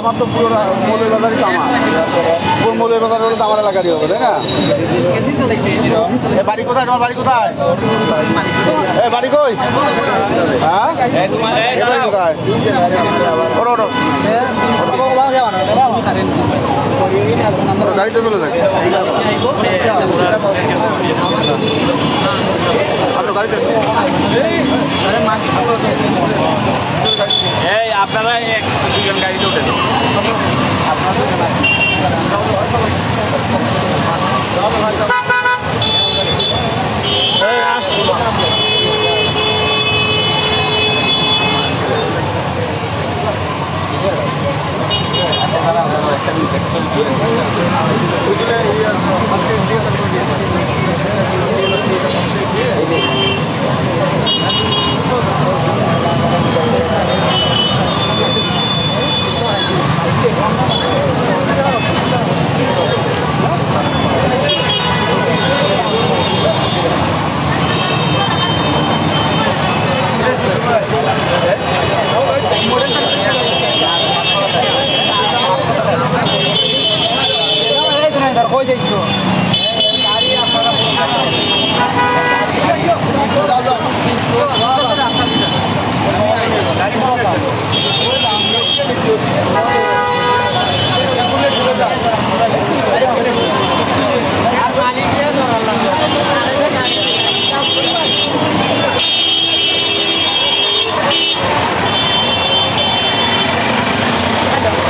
আমার তো পুরো মৌলবাজারই তামা পুরো মৌলবাজার হলে তো এলাকারই হবে তাই না? এ বাড়ি কোথায়? তোমার বাড়ি কোথায়? এ বাড়ি কই? হ্যাঁ? কোথায়? ওটো, গাড়িতে চলে যাক আপনার গাড়িতে এই আপনারা এক দুজন গাড়িতে উঠে যান। এই আস।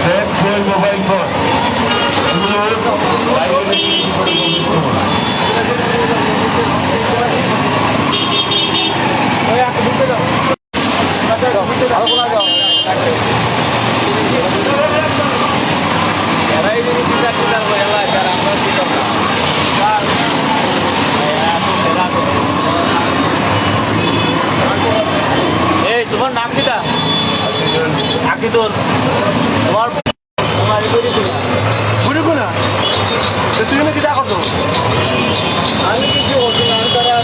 সেট ফোন মোবাইল ফোন এগুলো বাইরে বিক্রি করে বন্ধ করুন। এরাই যদি বিচার টিচার হয়ে এলাকায়, আর আমরা কি করতাম? স্যার, এই এত খেলা করে। এই তোমার নাম কিটা আকিদুল তোর তোমার করি তো তুই না কি দেখো তো। আমি কিছু বলছি না আমি তারা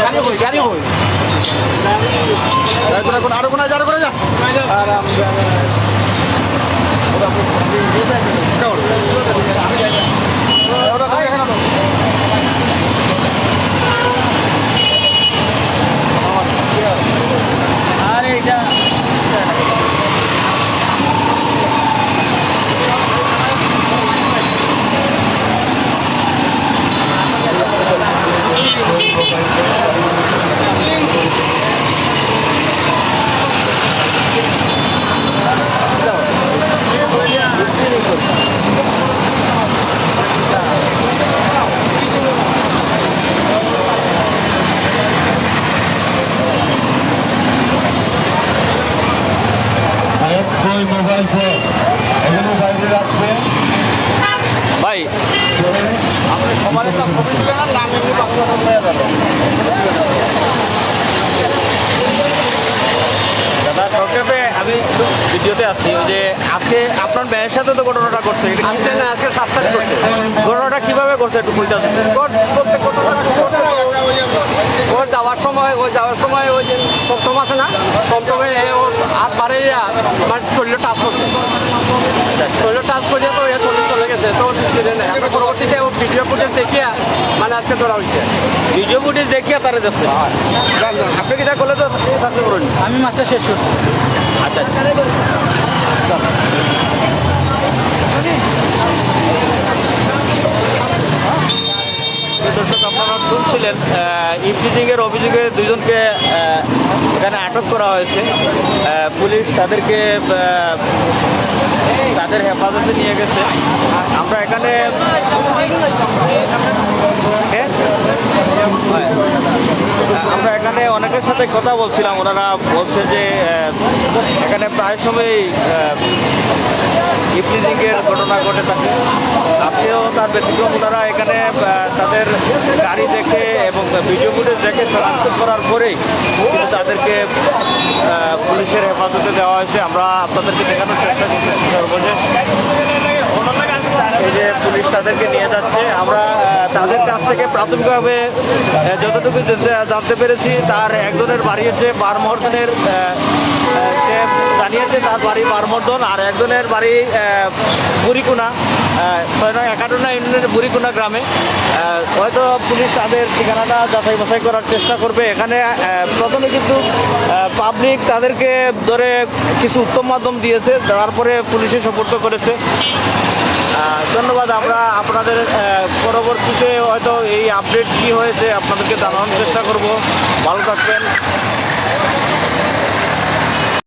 গাড়ি হই গাড়ি হই। আরও কোনা আরও কোনা যা। ওটা গাড়ি এখানে তো। আরে এটা সেট ফোন মোবাইল ফোন এগুলো বাইরে রাখবেন। ভাই আপনি সবার একটা ছবি তুলে না নাম এমনি বাচ্চা হয়ে যাবে দাদা সংক্ষেপে আমি ভিডিওতে আছি ওই যে আজকে আপনার মেয়ের সাথে তো ঘটনাটা করছে আজকে না আজকে সাত তারিখ করছে ঘটনাটা কীভাবে করছে একটু বলতে ওর যাওয়ার সময় ওই যাওয়ার সময় ওই যে সপ্তম আছে না? টমটমে হাত বাড়ে আমার শরীরে টাচ করছে। শরীরে টাচ করে তো এ চলে চলে গেছে। তো পরবর্তীতে ও ভিডিও ফুটেজ দেখিয়া মানে আজকে ধরা হয়েছে ভিডিও ফুটেজ দেখিয়া তারা যাচ্ছে আপনি কি তা করলে তো আমি মাছটা শেষ করছি। আচ্ছা। ইফটিজিং এর অভিযোগে দুজনকে এখানে আটক করা হয়েছে পুলিশ তাদেরকে তাদের হেফাজতে নিয়ে গেছে আমরা এখানে। আমরা এখানে অনেকের সাথে কথা বলছিলাম। ওনারা বলছে যে এখানে প্রায় সময় ইফটিজিংয়ের ঘটনা ঘটে থাকে। আজকেও তার ব্যতিক্রম। ওনারা এখানে তাদের গাড়ি দেখে এবং ভিডিও ফুটেজ দেখে শনাক্ত করার পরেই তাদেরকে পুলিশের হেফাজতে দেওয়া হয়েছে। আমরা আপনাদেরকে দেখানোর চেষ্টা করছি। সর্বশেষ। তাদেরকে নিয়ে যাচ্ছে। আমরা তাদের কাছ থেকে প্রাথমিকভাবে যতটুকু জানতে- পেরেছি, তার একজনের বাড়ি হচ্ছে বারমর্দনের সে জানিয়েছে তার বাড়ি বারমর্দন, আর একজনের বাড়ি বুড়িকুনা ছয় নয় একাডোনা ইউনিয়নের বুড়িকুনা গ্রামে। হয়তো পুলিশ তাদের ঠিকানাটা যাচাই বাছাই করার চেষ্টা করবে। এখানে প্রথমে কিন্তু পাবলিক তাদেরকে ধরে কিছু উত্তম মাধ্যম দিয়েছে, তারপরে পুলিশে সোপর্দ করেছে। ধন্যবাদ, আমরা আপনাদের পরবর্তীতে হয়তো এই আপডেট কি হয়েছে আপনাদেরকে জানানোর চেষ্টা করব। ভালো থাকবেন।